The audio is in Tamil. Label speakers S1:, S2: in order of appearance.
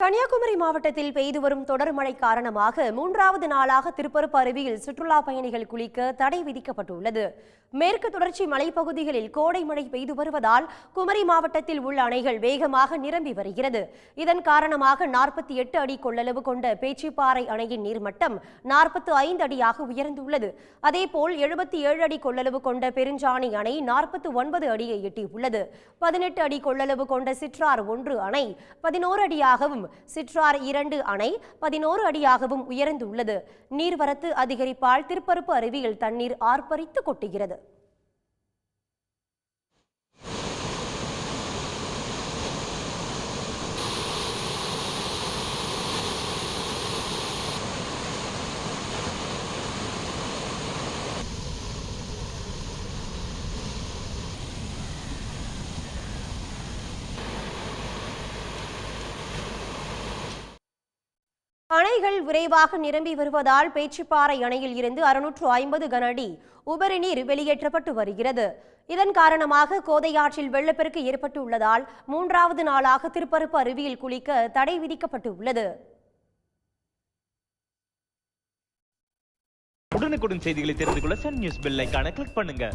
S1: கன்னியாகுமரி மாவட்டத்தில் பெய்து வரும் தொடர் மழை காரணமாக மூன்றாவது நாளாக திருப்பரப்பு அருவியில் சுற்றுலா பயணிகள் குளிக்க தடை விதிக்கப்பட்டுள்ளது. மேற்கு தொடர்ச்சி மலைப்பகுதிகளில் கோடை மழை பெய்து வருவதால் குமரி மாவட்டத்தில் உள்ள அணைகள் வேகமாக நிரம்பி வருகிறது. இதன் காரணமாக நாற்பத்தி எட்டு அடி கொள்ளளவு கொண்ட பேச்சிப்பாறை அணையின் நீர்மட்டம் நாற்பத்து ஐந்து அடியாக உயர்ந்துள்ளது. அதேபோல் எழுபத்தி ஏழு அடி கொள்ளளவு கொண்ட பெருஞ்சாணி அணை நாற்பத்து ஒன்பது அடியை எட்டியுள்ளது. பதினெட்டு அடி கொள்ளளவு கொண்ட சிற்றார் ஒன்று அணை பதினோரு அடியாகவும் சிற்றார் இரண்டு அணை பதினோரு அடியாகவும் உயர்ந்துள்ளது. நீர்வரத்து அதிகரிப்பால் திருப்பரப்பு அருவியில் தண்ணீர் ஆர்ப்பரித்து கொட்டுகிறது. அணைகள் விரைவாக நிரம்பி வருவதால் பேச்சுப்பாறை அணையில் இருந்து அறுநூற்று ஐம்பது கனஅடி உபரி நீர் வெளியேற்றப்பட்டு வருகிறது. இதன் காரணமாக கோதையாற்றில் வெள்ளப்பெருக்கு ஏற்பட்டுள்ளதால் மூன்றாவது நாளாக திருப்பரப்பு அருவியில் குளிக்க தடை விதிக்கப்பட்டு உள்ளது
S2: உடனுக்குடன் செய்திகளை தெரிந்து கொள்ள சன் நியூஸ் பெல் கிளிக் பண்ணுங்க.